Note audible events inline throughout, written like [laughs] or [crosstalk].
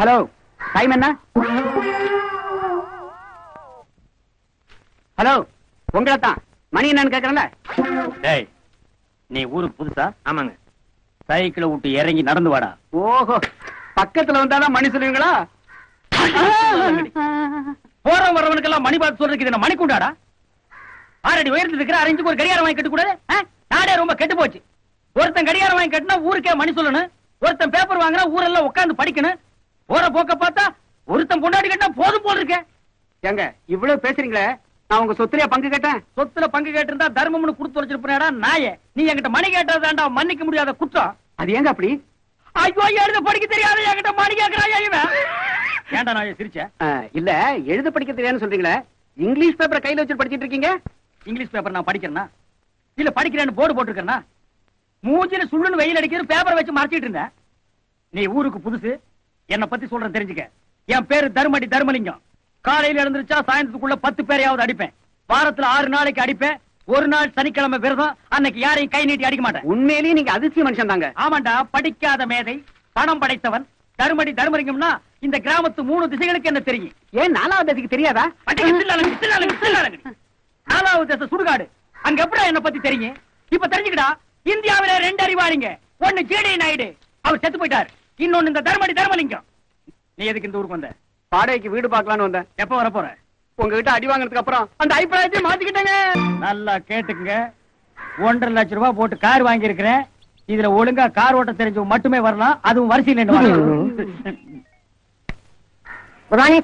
Hello time என்ன? Hello உங்களை தான் மணி என்னன்னு கேக்குறேன்ல? டேய் நீ ஊருக்கு புதுசா? ஆமாங்க. சைக்கிளை விட்டு இறங்கி நடந்து வாடா. ஓஹோ பக்கத்துல வந்தாதான் மணி சொல்லுவீங்களா? போற வரவனுக்கெல்லாம் மணி பார்த்து சொல்றதுக்கு இது மணி குண்டாடா ஆறடி உயரத்துல இருக்கிற அரைஞ்சுக்கு ஒரு கடிகாரம் வாங்கி கட்ட கூடாது? நாடே ரொம்ப கெட்டு போச்சு. ஒருத்தன் கடிகாரம் வாங்கி கட்டினா ஊருக்கே மணி சொல்லணும். ஒருத்தன் பேப்பர் வாங்கினா ஊரெல்லாம் உட்கார்ந்து படிக்கணும். போற போக்க பார்த்தா ஒருத்தன் பொண்டாடி கட்டினா போதும் போல் இருக்கே. ஏங்க இவ்வளவு பேசுறீங்களே நான் உங்க சொத்துலயா பங்கு கேட்டேன்? சொத்துல பங்கு கேட்டிருந்தா தர்மம்னு கொடுத்து வச்சிருப்பா நாயே. நீ என்கிட்ட மணி கேட்டதாண்டா மன்னிக்க முடியாத குற்றம். அது ஏங்க அப்படி? ஐயோ எழுத படிக்க தெரியாத என்கிட்ட மணி கேட்கிறாயா இவன்? ஏன்டா நான் சிரிச்ச? இல்ல எழுத படிக்க தெரியாதுன்னு சொல்றீங்களே இங்கிலீஷ் பேப்பரை கையில வச்சு படிச்சிட்டு இருக்கீங்க? இங்கிலீஷ் பேப்பர் நான் படிக்கிறேனா? இல்ல படிக்கிறேன்னு போர்டு போட்டிருக்கேனா மூஞ்சில சுள்ளுன்னு வெயில் அடிக்கிறது பேப்பரை வச்சு மறைச்சிட்டு இருந்தேன். நீ ஊருக்கு புதுசு என்ன பத்தி சொல்றேன் தெரிஞ்சுக்க. என் பேரு தர்மடி தர்மலிங்கம். காலையில எழுந்திருச்சா சாயந்தரத்துக்குள்ள பத்து பேரையாவது அடிப்பேன். வாரத்துல ஆறு நாளைக்கு அடிப்பேன். ஒரு நாள் சனிக்கிழமை விரதம். அன்னைக்கு யாரையும் கை நீட்டி அடிக்க மாட்டேன். உண்மையிலேயே நீங்க அதிசய மனுஷன் தாங்க. ஆமாண்டா படிக்காத மேதை பணம் படைத்தவன் தர்மடி தர்மலிங்கம்னா இந்த கிராமத்து மூணு திசைகளுக்கு என்ன தெரியும்? ஏன் நாலாவது தேதிக்கு தெரியாதா. நாலாவது தேச சுடுகாடு. அங்க எப்படா என்ன பத்தி தெரியும்? இப்ப தெரிஞ்சுக்கடா இந்தியாவில ரெண்டு அறிவாளிங்க. ஒண்ணு ஜேடி நாயுடு. அவர் செத்து போயிட்டார். இன்னொன்னு இந்த தர்மடி தர்மலிங்கம். நீ எதுக்கு இந்த ஊருக்கு வந்த? வாடகைக்கு வீடு பார்க்கலாம்னு வந்தேன். எப்ப வர போற உங்ககிட்ட அடி வாங்கினதுக்கு அப்புறம் அந்த அபிப்பிராயத்தை மாத்திக்கிட்டேங்க. நல்லா கேட்டுக்குங்க. ஒன்றரை லட்சம் ரூபாய் போட்டு கார் வாங்கி இருக்கிறேன் இதுல ஒழுங்கா கார் ஓட்ட தெரிஞ்சவங்க மட்டுமே வரலாம். அதுவும் வரிசையில்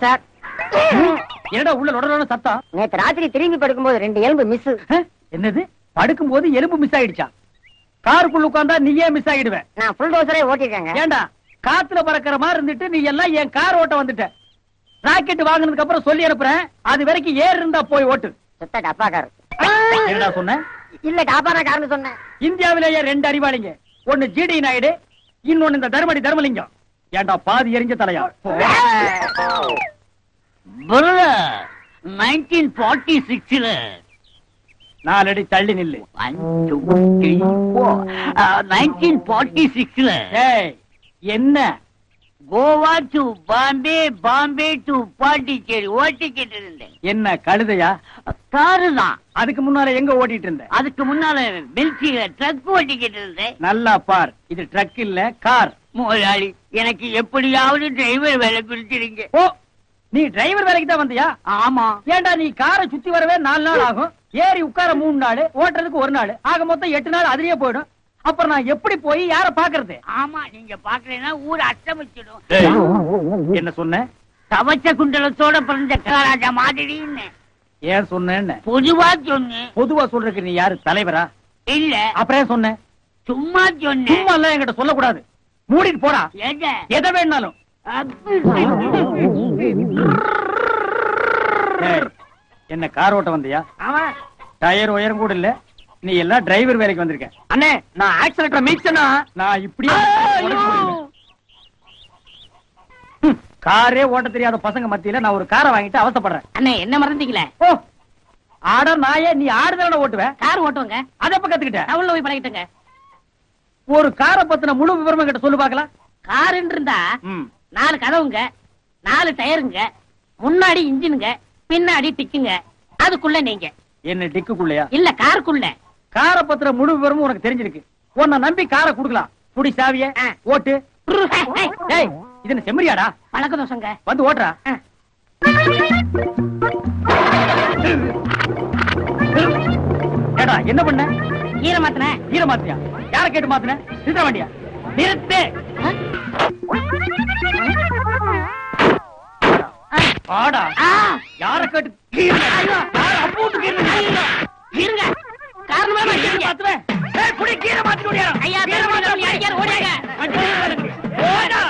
சார் என்னடா உள்ள லொடலொட சத்தம்? நேத்து ராத்திரி திரும்பி படுக்கும்போது ரெண்டு எலும்பு மிஸ்? என்னது? படுக்கும் போது எலும்பு மிஸ் ஆயிடுச்சா? காருக்குள்ள உட்கார்ந்தா நீயே மிஸ் ஆயிடுவேன் நான் ஃபுல் டோசரே ஓட்டிருக்கேங்க ஏண்டா? காத்துல பறக்கிற மாதிரி இருந்துட்டு நீ எல்லாம் என் கார் ஓட்ட வந்துட்ட. ராக்கெட் வாங்குனதுக்கு அப்புறம் சொல்லி அனுப்புறேன். அது வரைக்கும் ஏர் இருந்தா போய் ஓட்டு. சுத்த டப்பாக்காரு என்னடா சொன்ன? இல்ல டாப்பான காரணம் சொன்னேன் இந்தியாவிலேயே ரெண்டு அறிவாளிங்க? ஒண்ணு ஜிடி நாயுடு இன்னொன்னு இந்த தர்மடி தர்மலிங்கம். ஏண்டா பாதி எரிஞ்ச தலையா? நைன்டீன் ஃபார்ட்டி சிக்ஸ்ல நாலடி தள்ளி நில்லு. நைன்டீன் ஃபார்ட்டி சிக்ஸ்ல ஏய் என்ன? கோவா டு பாம்பே பாம்பே டு பாண்டிச்சேரி ஓட்டிக்கிட்டு இருந்தேன். என்ன கழுதையா? காரு தான் அதுக்கு முன்னால எங்க ஓட்டிட்டு இருந்த? அதுக்கு முன்னால மில்ச்சியில ட்ரக் ஓட்டிக்கிட்டு இருந்தேன். நல்லா பார். இது ட்ரக் இல்ல கார் முதலாளி எனக்கு எப்படியாவது டிரைவர் வேலை பிடிச்சிருங்க ஓ நீ டிரைவர் வேலைக்கு தான் வந்தியா? ஆமா. ஏன்டா நீ காரை சுத்தி வரவே நாலு நாள் ஆகும்? ஏறி உட்கார மூணு நாள் ஓட்டுறதுக்கு ஒரு நாள். ஆக மொத்தம் எட்டு நாள் அதுலயே போயிடும். அப்புறம் நான் எப்படி போய் யார பாக்குறது ஆமா நீங்க பாக்கலைன்னா ஊர் அஷ்டமிச்சிடும் என்ன சொன்ன? தவச்ச குண்டலத்தோட பிறந்த காராஜா மாதிரின்னு. ஏன் சொன்னேன்னு? பொதுவா சொன்னேன். பொதுவா சொல்றதுக்கு நீ யாரு? தலைவரா? இல்ல. அப்புறம் ஏன் சொன்ன? சும்மா சும்மா எல்லாம் என்கிட்ட சொல்லக்கூடாது. மூடிட்டு போடா. எதை? எதை வேணாலும். என்ன கார் ஓட்ட வந்தியா? டயர் உயரம் கூட இல்ல? நீ எல்லாம் டிரைவர் வேலைக்கு வந்திருக்க. அண்ணே நான் ஆக்சிடென்ட்ல மீட்சனா? நான் இப்படியே காரே ஓட்ட தெரியாத பசங்க மத்தியில நான் ஒரு காரை வாங்கிட்டு அவசப்படுறேன். அண்ணே என்ன மறந்தீங்களே ஓ ஆட நாயே நீ ஆடுதலன ஓட்டுவ? கார் ஓட்டுவங்க. அத எப்ப கத்துக்கிட்ட? நான் உள்ள போய் பழகிட்டேங்க. ஒரு காரை பத்தின முழு விவரம் கிட்ட சொல்லு பாக்கலாம் காருன்னு இருந்தா நாலு கதவுங்க நாலு டயருங்க முன்னாடி இன்ஜினுங்க பின்னாடி டிக்குங்க. அதுக்குள்ள நீங்க. என்ன டிக்குக்குள்ளயா? இல்ல காருக்குள்ள. காரை பத்திர முழு விவரமும் உனக்கு தெரிஞ்சிருக்கு. உன்னை நம்பி காரை குடுக்கலாம். புடி சாவிய. ஓட்டு. இது என்ன செம்மறியாடா? பழக்க தோசங்க. வந்து ஓட்டுறா. ஏடா என்ன பண்ண? ஈர மாத்தின. ஈர மாத்தியா யார கேட்டு மாத்தின? நிறுத்த வண்டியா? நிறுத்து. ஆடா யார கேட்டு அப்பூட்டு? இருங்க. காரணமா கீரை மாத்துவேன். ஏய், புடி, கீரை மாத்திட்டு ஓடியாரா. ஐயா, கீரை ஓடியாங்க. வண்டி வருது. ஓடா.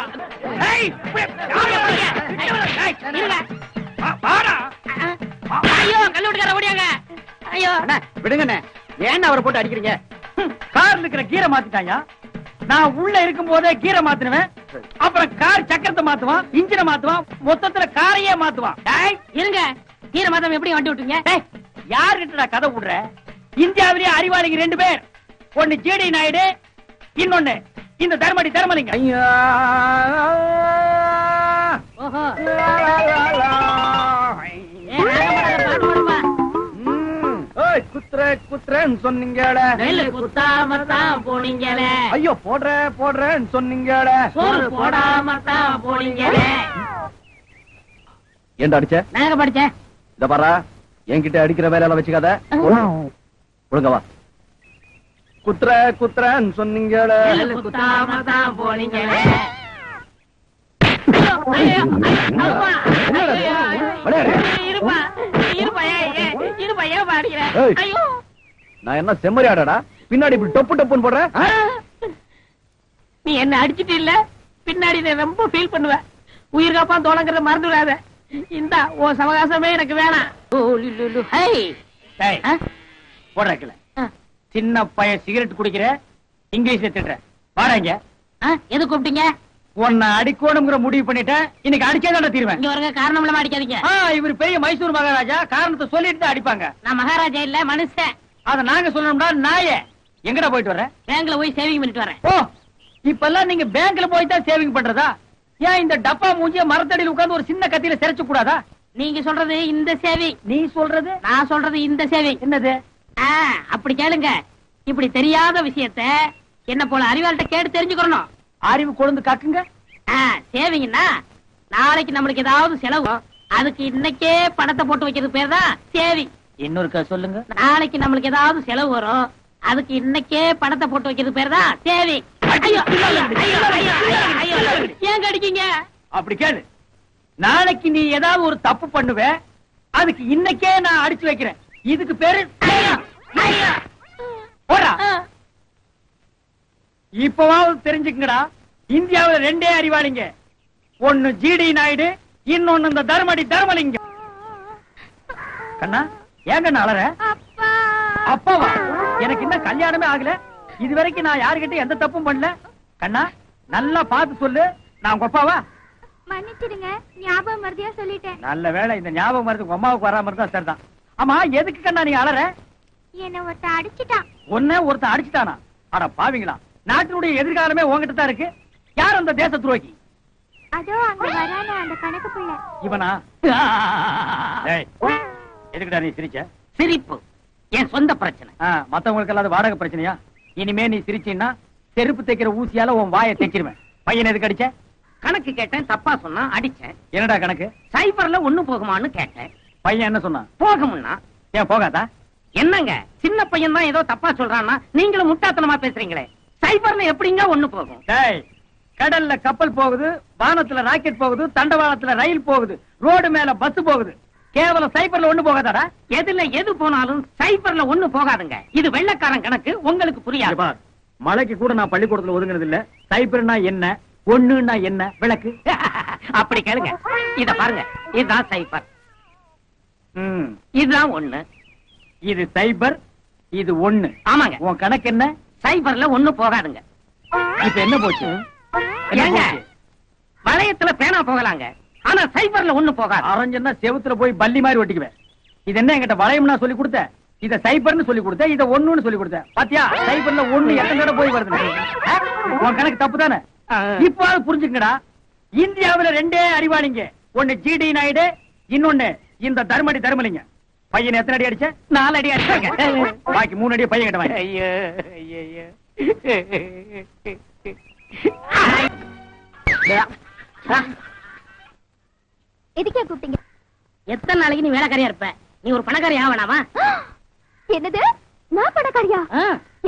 ஏய், புடி, பாருங்க? ஏய், இருங்க. வாடா. ஐயோ கல்லூட்டுக்கார ஓடியாங்க. ஐயோ. அண்ணா விடுங்கண்ணே. ஏன் அவரை போட்டு அடிக்கிறீங்க? கார்ல இருக்கிற கீரை மாத்திட்டாயா? நான் உள்ள இருக்கும் போதே கீரை மாத்தினுவேன். அப்புறம் கார் சக்கரத்தை மாத்துவான் இன்ஜினை மாத்துவான் மொத்தத்துல காரையே மாத்துவான். இருங்க. ஈர மாதம் எப்படி வண்டி விட்டுங்க டேய், யாருகிட்டடா கதை விடுற? இந்தியாவிலேயே அறிவாளிங்க ரெண்டு பேர். ஒன்னு ஜிடி நாயுடு இன்னொன்னு இந்த தர்மடி தர்மலிங்க குத்துற குத்துறன்னு சொன்னீங்கட குத்தாம தான் போனீங்களே. ஐயோ போடுற போடுறன்னு சொன்னீங்கட போடாம தான் போனீங்களே. ஏன்டா அடிச்ச? நாங்க படிச்சேன்? இந்த பாரா என்கிட்ட அடிக்கிற வேலையெல்லாம் வச்சுக்காத. ஒழுங்க வா. குத்துற குத்துறன்னு. ஐயோ. நான் என்ன செம்மறி ஆடாடா? பின்னாடி இப்படி டொப்பு டொப்புன்னு போடுறேன் ஆ? நீ என்ன அடிச்சிட்டு இல்ல? பின்னாடி நான் ரொம்ப ஃபீல் பண்ணுவேன் உயிர் காப்பா தோழங்கிறத மறந்துடாத. இந்தா உன் சவகாசமே எனக்கு வேணாம். ஓ, லு, லு, ஹை. டேய், ஆ? போடுறக்கல சின்ன பையன் சிகரெட் குடிக்கிற இங்கிலீஷ்ல திட்டுற. வாடங்க எது கூப்பிட்டீங்க? உன்னை அடிக்கணுங்கிற முடிவு பண்ணிட்டேன். இன்னைக்கு அடிச்சே தான் தீருவேன். இங்க வருங்க காரணம் இல்லாம அடிக்காதீங்க. இவர் பெரிய மைசூர் மகாராஜா காரணத்தை சொல்லிட்டு தான் அடிப்பாங்க. நான் மகாராஜா இல்ல மனுஷன். அத நாங்க சொல்லணும்டா நாயே. எங்கடா போயிட்டு வர பேங்க்ல போய் சேவிங் பண்ணிட்டு வரேன். ஓ இப்பெல்லாம் நீங்க பேங்க்ல போய் தான் சேவிங் பண்றதா? ஏன் இந்த டப்பா மூஞ்சிய மரத்தடியில் உட்கார்ந்து ஒரு சின்ன கத்தியில சிரைச்சு கூடாதா? நீங்க சொல்றது இந்த சேவிங் நீ சொல்றது? நான் சொல்றது இந்த சேவிங் என்னது? அப்படி கேளுங்க இப்படி தெரியாத விஷயத்த என்ன போல அறிவாள்கிட்ட கேட்டு தெரிஞ்சுக்கணும் அறிவு கொழுந்து காக்குங்க ஆ, சேவிங்னா நாளைக்கு நம்மளுக்கு ஏதாவது செலவு அதுக்கு இன்னைக்கே பணத்தை போட்டு வைக்கிறது பேர் தான் சேவிங் இன்னொருக்கா சொல்லுங்க நாளைக்கு நம்மளுக்கு ஏதாவது செலவு வரும் அதுக்கு இன்னைக்கே பணத்தை போட்டு வைக்கிறது பேர் தான் சேவிங் ஏன் கடிக்கீங்க அப்படி கேளு நாளைக்கு நீ ஏதாவது ஒரு தப்பு பண்ணுவ அதுக்கு இன்னைக்கே நான் அடிச்சு வைக்கிறேன் இதுக்கு பேரு இப்பவாவது தெரிஞ்சுக்கங்கடா. இந்தியாவுல ரெண்டே அறிவாளிங்க. ஒன்னு ஜிடி நாயுடு இன்னொன்னு இந்த தர்மடி தர்மலிங்கம். கண்ணா கண்ணா அலற? அப்பாவா? எனக்கு இன்னும் கல்யாணமே ஆகல. இது வரைக்கும் நான் யாருகிட்ட எந்த தப்பும் பண்ணல. கண்ணா நல்லா பார்த்து சொல்லு. நான் உங்க அப்பாவா? மன்னிச்சிடுங்க. ஞாபகம் மருதியா சொல்லிட்டேன். நல்ல வேளை இந்த ஞாபகம் வருது உங்க அம்மாவுக்கு வராம இருந்தா சரிதான். ஆமா எதுக்கு கண்ணா நீ அலற? என்ன ஒருத்த அடிச்சிட்டான். ஒன்ன ஒருத்தன் அடிச்சுட்டானா? அட பாவிங்களா நாட்டினுடைய எதிர்காலமே உங்ககிட்ட தான் இருக்கு. யார் அந்த தேச துரோகி? அதோ அங்க வரான அந்த கணக்கு பிள்ளை. இவனா? டேய், எதுக்குடா நீ சிரிச்ச? சிரிப்பு என் சொந்த பிரச்சனை. மத்தவங்களுக்கு எல்லாம் வாடகை பிரச்சனையா? இனிமே நீ சிரிச்சீன்னா செருப்பு தைக்கிற ஊசியால உன் வாயை தைச்சிருவேன் பையன் எதுக்கு அடிச்ச? கணக்கு கேட்டேன் தப்பா சொன்னா அடிச்சேன். என்னடா கணக்கு? சைபர்ல ஒண்ணு போகுமான்னு கேட்டேன். பையன் என்ன சொன்னான்? போகும்னா ஏன் போகாதா? என்னங்க? சின்ன பையன் தான் ஏதோ தப்பா சொல்றான்னா நீங்களும் முட்டாத்தனமா பேசுறீங்களே. சைபர்ல எப்படிங்க ஒண்ணு போகும்? கடல்ல கப்பல் போகுது வானத்துல ராக்கெட் போகுது தண்டவாளத்துல ரயில் போகுது ரோடு மேல பஸ் போகுது. கேவலம் சைபர்ல ஒண்ணு போகாதாடா? எதுல எது போனாலும் சைபர்ல ஒண்ணு போகாதுங்க. இது வெள்ளக்காரன் கணக்கு உங்களுக்கு புரியாது. பார் மலைக்கு கூட நான் பள்ளிக்கூடத்துல ஒதுங்கினது இல்ல சைபர்னா என்ன? ஒண்ணுன்னா என்ன? விளக்கு. [laughs] அப்படி கேளுங்க. இத பாருங்க. இதுதான் சைபர். இதுதான் ஒண்ணு. இது சைபர் இது ஒண்ணு. ஆமாங்க. உன் கணக்கு என்ன? சைபர்ல ஒண்ணு போகாதுங்க. இப்ப என்ன போச்சு? ஏங்க? வளையத்துல பேனா போகலாங்க. ஆனா சைபர்ல ஒண்ணு போகாது. அரைஞ்சன்னா செவுத்துல போய் பல்லி மாதிரி ஒட்டிக்குவேன். இது என்ன என்கிட்ட வளையம்னா சொல்லி கொடுத்த? இத சைபர்னு சொல்லி கொடுத்த? இத ஒண்ணுன்னு சொல்லி கொடுத்த? பாத்தியா? சைபர்ல ஒண்ணு எத்தனை போய் வருது? உன் கணக்கு தப்பு தானே? இப்பாவது புரிஞ்சுக்கடா இந்தியாவுல ரெண்டே அறிவாளிங்க. ஒண்ணு ஜிடி நாயுடு இன்னொன்னு இந்த தர்மடி தர்மலிங்க. பையன் எத்தனை அடி அடிச்ச? நாலு அடி அடிச்சாங்க. பாக்கி மூணு அடி பையன் கிட்ட வாங்கி ஐயோ ஐயோ எதுக்கே கூப்பிட்டீங்க? எத்தனை நாளைக்கு நீ வேலைக்காரியா இருப்ப? நீ ஒரு பணக்காரி ஆவணாமா என்னது? நான் பணக்காரியா?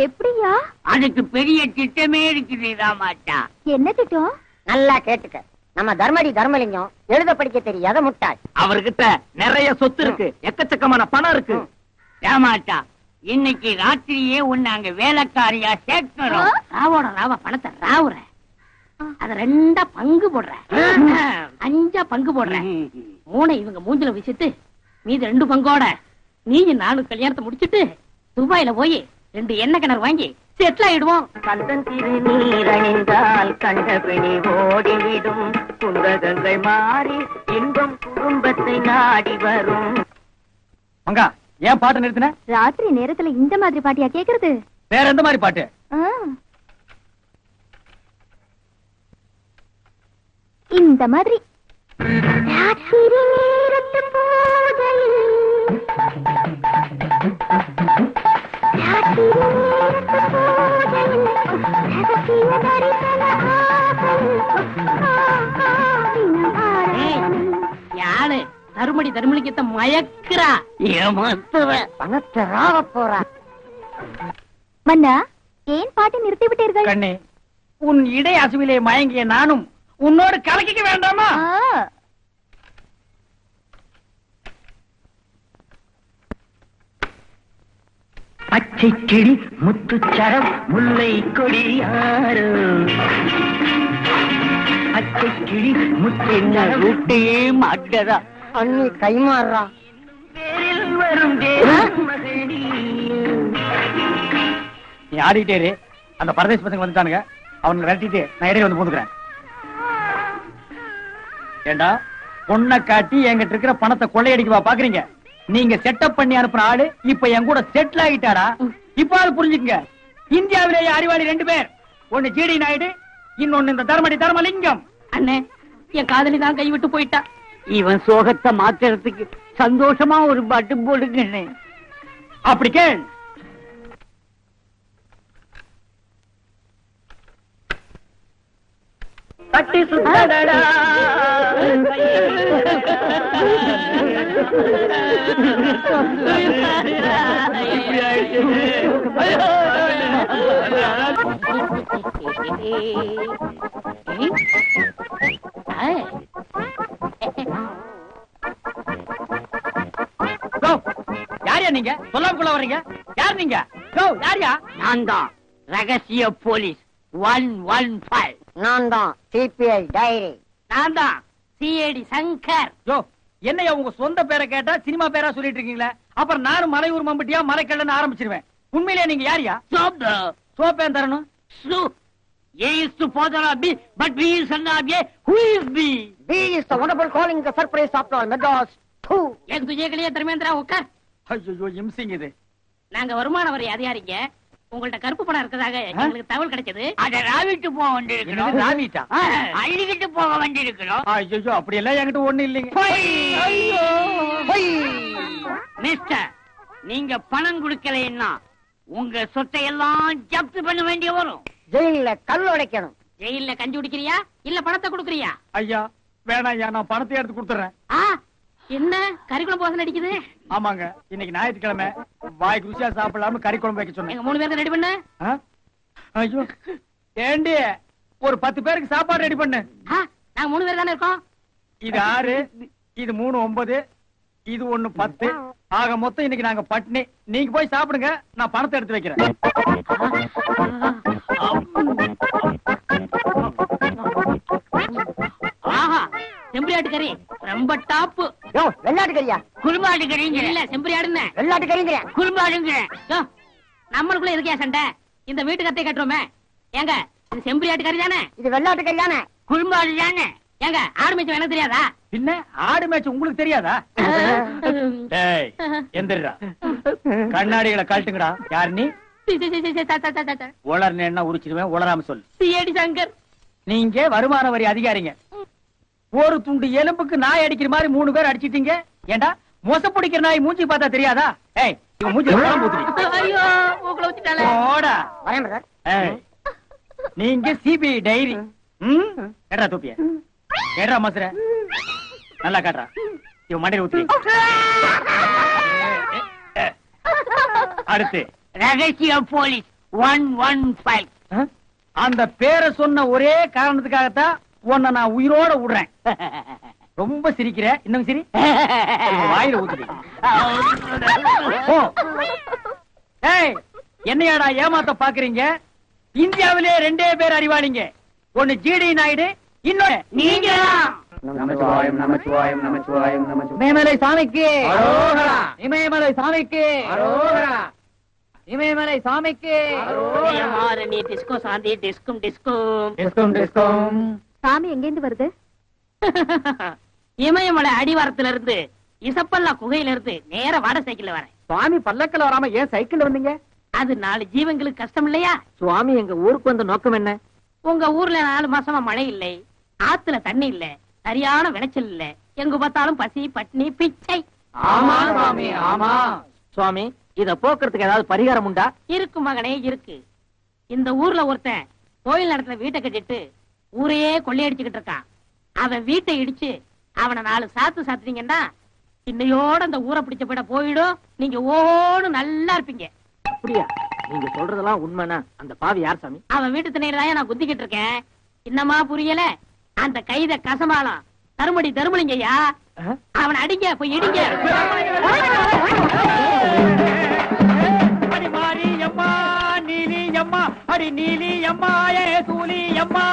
எப்படியா? அதுக்கு பெரிய திட்டமே இருக்குது ராமாட்டா. என்ன திட்டம்? நல்லா கேட்டுக்க. நம்ம தர்மடி தர்மலிங்கம் எழுத படிக்க தெரியாத முட்டாள். அவர்கிட்ட நிறைய சொத்து இருக்கு. எக்கச்சக்கமான பணம் இருக்கு. ராமாட்டா இன்னைக்கு ராத்திரியே உன்னை அங்க வேலைக்காரியா சேர்க்கிறோம் ராவோட ராவ பணத்தை ராவுற. அத ரெண்டா பங்கு போடுற. அஞ்சா பங்கு போடுற. மூணை இவங்க மூஞ்சில வச்சுட்டு மீதி ரெண்டு பங்கோட நீயும் நானும் கல்யாணத்தை முடிச்சிட்டு துபாயில போய் ரெண்டு எண்ணெய் கிணறு வாங்கி செட்டில் ஆயிடுவோம் கந்தன் திருநீரணிந்தால் கண்டபிணி ஓடிவிடும். குந்தகங்கை மாறி இன்பம் குடும்பத்தை நாடி வரும். மங்கா ஏன் பாட்டு நிறுத்தின? ராத்திரி நேரத்துல இந்த மாதிரி பாட்டியா கேக்குறது? வேற எந்த மாதிரி பாட்டு. இந்த மாதிரி. ராத்திரி நேரத்து யாரு? தருமடி தருமலிங்கத்தை மயக்குறா. ஏமாத்துவ. பணத்தை ராவ போறா. மன்னா ஏன் பாட்டி நிறுத்தி விட்டீர்கள் கண்ணே உன் இடை அசுவிலே மயங்கிய நானும் உன்னோடு கலக்கிக்க வேண்டாமா? பச்சை கிளி முத்துச்சரம் முல்லை கொடியாரோ பச்சை கிளி முத்துச்சரம் ரூட்டையே மாட்டதா அண்ணி பேரில் வரும். நீ ஆடிட்டே. அந்த பரதேசி பசங்க வந்துட்டானுங்க. அவனுங்க விரட்டிட்டு நான் இடையே வந்து பூந்துக்கிறேன். ஏண்டா? பொண்ணை காட்டி என்கிட்ட இருக்கிற பணத்தை கொள்ளையடிக்கவா பாக்குறீங்க? நீங்க செட்டப் பண்ணி அனுப்புன ஆளு இப்ப என் கூட செட்டில் ஆகிட்டாடா இப்ப அது புரிஞ்சுக்குங்க. இந்தியாவிலேயே அறிவாளி ரெண்டு பேர். ஒண்ணு ஜிடி நாயுடு இன்னொன்னு இந்த தர்மடி தர்மலிங்கம். அண்ணே என் காதலி தான் கைவிட்டு போயிட்டா. இவன் சோகத்தை மாத்துறதுக்கு சந்தோஷமா ஒரு பட்டு போடுங்கண்ணே. அப்படி கேள். கட்டி சுத்தடடா கோ யாரியா நீங்க? சொல்லாமக்குள்ள வர்றீங்க? யார் நீங்க? கோ யாரியா? நான் தான். ரகசிய போலீஸ். One one five. நான் தான். CBI diary. நான் தான். சிஏடி சங்கர். என்னையா உங்க சொந்த பேரை கேட்டா சினிமா பேரா சொல்லிட்டு இருக்கீங்களே? அப்புறம் நானும் மலையூர் மம்பட்டியா மலைக்கல்லன்னு ஆரம்பிச்சிருவேன். உண்மையிலேயே நீங்க யாரியா? the சோப்பேன் தரணும். A is to father of B, but B is son of A. Who is B? B is the wonderful calling the surprise after Madras two ஏக் துஜே கலியா தர்மேந்திரா உட்கார். ஐயோ இம்சிங் இது. நாங்க வருமான வரி அதிகாரிங்க. உங்கள்ட்ட கருப்பு பணம் இருக்கதாக எங்களுக்கு தகவல் கிடைச்சது. அத ராவிட்டு போக வேண்டியிருக்கிறோம். ராவிட்டா? அள்ளிக்கிட்டு போக வேண்டியிருக்கிறோம். ஐயோ அப்படி எல்லாம் என்கிட்ட ஒண்ணு இல்லைங்க. மிஸ்டர் நீங்க பணம் கொடுக்கலைன்னா உங்க சொத்தை எல்லாம் ஜப்து பண்ண வேண்டிய வரும். ஜெயில கல் உடைக்கணும். ஜெயில்ல கஞ்சி குடிக்கிறியா? இல்ல பணத்தை கொடுக்கறியா? ஐயா வேணாம் ஐயா நான் பணத்தை எடுத்து கொடுத்துறேன். ஆ என்ன? கறிக்குளம் போசன் அடிக்குது. ஆமாங்க இன்னைக்கு ஞாயிற்றுக்கிழமை. வாய் ருசியா சாப்பிடலாம்னு கறி குழம்பு வைக்க சொன்னேன். மூணு பேருக்கு ரெடி பண்ணு? ஐயோ. ஏண்டி ஒரு பத்து பேருக்கு சாப்பாடு ரெடி பண்ணு. நாங்க மூணு பேர் தானே இருக்கோம்? இது ஆறு இது மூணு ஒன்பது இது ஒண்ணு பத்து. ஆக மொத்தம் இன்னைக்கு நாங்க பட்னி நீங்க போய் சாப்பிடுங்க நான் பணத்தை எடுத்து வைக்கிறேன். ஆஹா செம்பரியாட்டு கறி ரொம்ப டாப்பு வெள்ளாட்டு கறியா இல்ல செம்பரியாடுன்னு வெள்ளாட்டு நம்மளுக்குள்ள சண்டை. இந்த வீட்டு கத்தை கட்டுறோமே. ஏங்க இது செம்பரியாட்டு கறி தானே? இது வெள்ளாட்டு கறி தானே. குருமாடு தானே. ஏங்க ஆடு மேய்ச்சம் எனக்கு தெரியாதா? பின்ன ஆடு மேட்ச் உங்களுக்கு தெரியாதா? [laughs] டேய் எந்திரா கண்ணாடிகளை கழட்டுங்கடா. யார் நீ. உளர்னேன்னா உரிச்சிடுவேன் உளராம சொல்லு. சிஏடி சங்கர். நீங்க வருமான வரி அதிகாரிங்க. ஒரு துண்டு எலும்புக்கு நாய் அடிக்கிற மாதிரி மூணு பேர் அடிச்சிட்டீங்க. ஏண்டா? மொச பிடிக்கிற நாய் மூஞ்சி பார்த்தா தெரியாதா? ஏய் இவன் மூஞ்சி குழம்பு ஊத்துறீங்க ஐயோ உங்களை வச்சுட்டாலே போடா. வரேன் brother. ஏய், நீங்க சிபிஐ டைரி. ம்? கேட்டா தூப்பிய. கேட்டா மசுர. நல்லா காட்டுறா இவன் மண்டையில ஊத்துறீ அடுத்து. ரகசிய போலீஸ் ஒன் ஒன் ஃபைவ். ஆ? அந்த பேரை சொன்ன ஒரே காரணத்துக்காகத்தான் உன்னை நான் உயிரோட விடுறேன். [laughs] ரொம்ப சிரிக்கிற? இன்னும் சிரி? வாயில என்னையாடா ஏமாத்த பாக்குறீங்க? இந்தியாவிலே ரெண்டே பேர் அறிவாளிங்க. ஒன்னு ஜிடி நாயுடு இன்னொன்னு நீங்க. இமயமலை சாமிக்கு. இமயமலை சாமிக்கு. இமயமலை சாமிக்கு. நீ டிஸ்கோ சாந்தி டிஸ்கும் டிஸ்கும். டிஸ்கம் டிஸ்கம். சாமி எங்கேந்து வருது? [laughs] இமயமலை அடிவாரத்துல இருந்து இசப்பல்லா குகையில இருந்து நேர வாட சைக்கிள்ல வரேன். சுவாமி பல்லக்கில் வராம ஏன் சைக்கிள் வந்தீங்க? அது நாலு ஜீவங்களுக்கு கஷ்டம் இல்லையா சுவாமி எங்க ஊருக்கு வந்த நோக்கம் என்ன? உங்க ஊர்ல நாலு மாசமா மழை இல்லை ஆத்துல தண்ணி இல்ல சரியான விளைச்சல் இல்ல. எங்க பார்த்தாலும் பசி பட்னி பிச்சை. ஆமா சுவாமி ஆமா. சுவாமி இத போக்குறதுக்கு ஏதாவது பரிகாரம் உண்டா? இருக்கு மகனே இருக்கு. இந்த ஊர்ல ஒருத்தன் கோயில் நடத்துல வீட்டை கட்டிட்டு ஊரையே கொள்ளையடிச்சுக்கிட்டு இருக்கான். அவன் வீட்டை இடிச்சு அவனை நாலு சாத்து சாத்துனீங்கன்னா இன்னையோட அந்த ஊரை பிடிச்ச போயிட போயிடும். நீங்க ஓடு நல்லா இருப்பீங்க. அப்படியா? நீங்க சொல்றதெல்லாம் உண்மைனா அந்த பாவி யார் சாமி? அவன் வீட்டு திணையில நான் குத்திக்கிட்டு இருக்கேன். இன்னமா புரியல? அந்த கைத கசமாலம் தருமடி தருமலிங்கய்யா? அவனை அடிங்க போய் இடிங்க. அடி நீலி அம்மா அடி நீலி அம்மா ஏ தூலி அம்மா.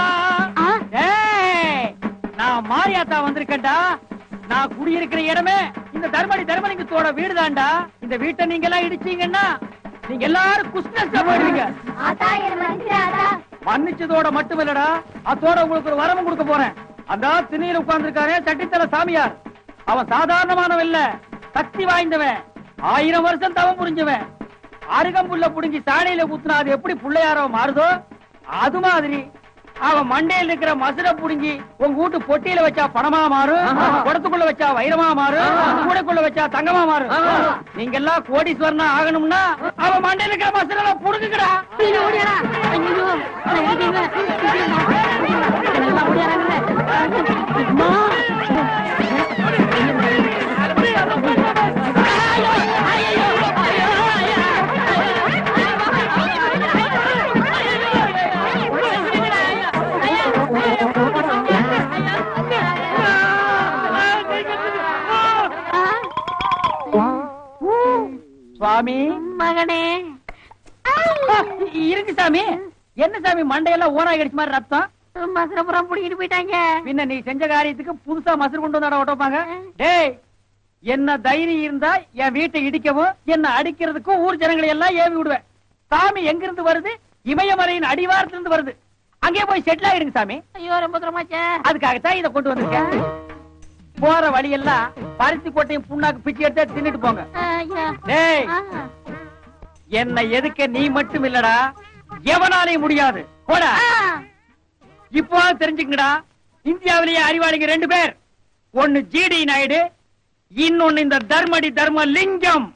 நான் மாரியாத்தா வந்திருக்கேன்டா. நான் குடியிருக்கிற இடமே இந்த தர்மடி தர்மலிங்கத்தோட வீடுதான்டா. இந்த வீட்டை நீங்க எல்லாம் இடிச்சீங்கன்னா நீங்க எல்லாரும் குஸ்னஸ் போயிடுவீங்க. மன்னிச்சதோட மட்டும் இல்லடா அதோட உங்களுக்கு ஒரு வரமும் கொடுக்க போறேன். அந்த திணியில உட்கார்ந்துருக்காரே சட்டித்தல சாமியார். அவன் சாதாரணமானவன் இல்ல. சக்தி வாய்ந்தவன். ஆயிரம் வருஷம் தவம் புரிஞ்சவன். அருகம்புல்ல புடுங்கி சாணையில ஊத்துனா அது எப்படி புள்ளையாரோ மாறுதோ? அது மாதிரி அவன் மண்டையில இருக்கிற மசுர புடுங்கி உங்க வீட்டு பொட்டியில வச்சா பணமா மாறும் குடத்துக்குள்ள வச்சா வைரமா மாறும் கூடைக்குள்ள வச்சா தங்கமா மாறும் நீங்க எல்லாம் கோடீஸ்வரனா ஆகணும்னா அவன் மண்டையில இருக்கிற மசுர புடுங்குங்கடா மண்டையெல்லாம் அடிச்ச மாதிரி ரத்தம். பிடிக்கிட்டு போயிட்டாங்க. பின்ன நீ செஞ்ச காரியத்துக்கு புதுசா மசூர் கொண்டு வந்தாட ஓட்டப்பாங்க. டேய் என்ன தைரியம் இருந்தா என் வீட்டை இடிக்கவும் என்ன அடிக்கிறதுக்கும் ஊர் ஜனங்களை எல்லாம் ஏவி விடுவேன். சாமி எங்க இருந்து வருது? இமயமலையின் அடிவாரத்துல இருந்து வருது. அங்கே போய் செட்டில் ஆயிடுங்க சாமி. ஐயோ ரொம்ப தூரமாச்சே. அதுக்காகத்தான் இதை கொண்டு வந்திருக்கேன். போற வழியெல்லாம் பருத்தி கோட்டையும் புண்ணாக்கு பிச்சு எடுத்து தின்னுட்டு போங்க. டேய். என்னை எதுக்க நீ மட்டும் இல்லடா? எவனாலையும் முடியாது. போடா. இப்போ தெரிஞ்சுக்கங்கடா. இந்தியாவிலேயே அறிவாளிங்க ரெண்டு பேர். ஒன்னு ஜிடி நாயுடு இன்னொன்னு இந்த தர்மடி தர்ம லிங்கம்